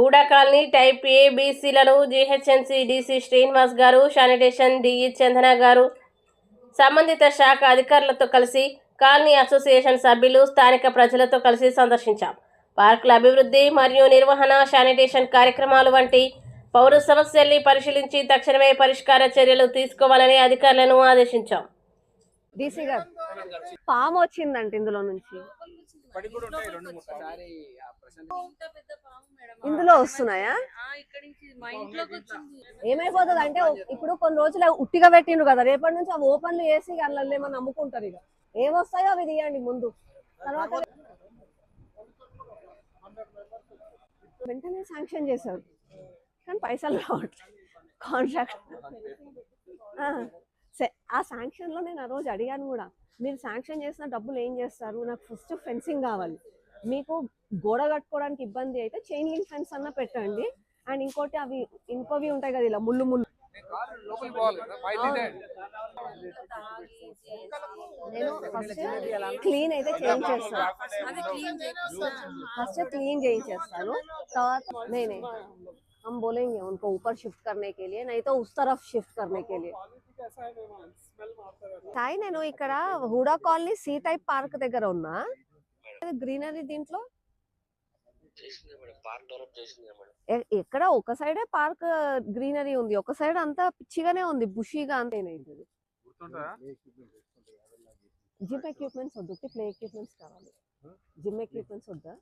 Hooda colony type ఏ బీసీలను GHMC DC Srinivas గారు sanitation DE చందన గారు సంబంధిత శాఖ అధికారులతో కలిసి కాలనీ అసోసియేషన్ సభ్యులు స్థానిక ప్రజలతో కలిసి సందర్శించాం. పార్కుల అభివృద్ధి మరియు నిర్వహణ శానిటేషన్ కార్యక్రమాలు వంటి పౌర సమస్యల్ని పరిశీలించి తక్షణమే పరిష్కార చర్యలు తీసుకోవాలని అధికారులను ఆదేశించాం. పాము వచ్చిందంట ఇందులో నుంచి. ఇందులో వస్తున్నాయా? ఇక్కడ నుంచి మా ఇంట్లోకి వచ్చింది. ఏమైపోతుంది అంటే ఇప్పుడు కొన్ని రోజులు ఉట్టిగా పెట్టిండ్రు కదా రేపటి నుంచి అవి ఓపెన్లు చేసి అందులో ఏమన్నా నమ్ముకుంటారు ఇక. ఏమొస్తాయో అవి తీయండి ముందు. తర్వాత వెంటనే శాంక్షన్ చేశారు. కానీ పైసలు రావట్లేదు కాంట్రాక్ట్ ఆ శాంక్షన్లో నేను ఆ రోజు అడిగాను కూడా మీరు శాంక్షన్ చేసిన డబ్బులు ఏం చేస్తారు? నాకు ఫస్ట్ ఫెన్సింగ్ కావాలి. మీకు గోడ కట్టుకోవడానికి ఇబ్బంది అయితే చైన్ లింక్ ఫెన్స్ అన్న పెట్టండి. అండ్ ఇంకోటి అవి ఇంకోవి ఉంటాయి కదా ఇలా ముళ్ళు ముళ్ళు. నేను ఫస్ట్ క్లీన్ అయితే చేంజ్ చేస్తాను. ఫస్ట్ క్లీన్ చేయించేస్తాను. తర్వాత నేనే. हम बोलेंगे उनको ऊपर शिफ्ट करने के लिए नहीं तो उस तरफ शिफ्ट करने के लिए సాయి నేను ఇక్కడ HUDA colony C type park దగ్గర ఉన్నా గ్రీనరీ దీంట్లో చేసిందే మేడం పార్క్ డెవలప్ చేసిందే మేడం ఎ- ఎక్కడ ఒక సైడే పార్క్ గ్రీనరీ ఉంది ఒక సైడ్ అంతా పిచ్చిగానే ఉంది బుషీగా అంతేనే ఇది గుర్తుంటుందా జిమ్ ఎక్విప్మెంట్స్ వద్దు ప్లే ఎక్విప్మెంట్స్ కావాలి జిమ్ ఎక్విప్మెంట్స్ వద్దా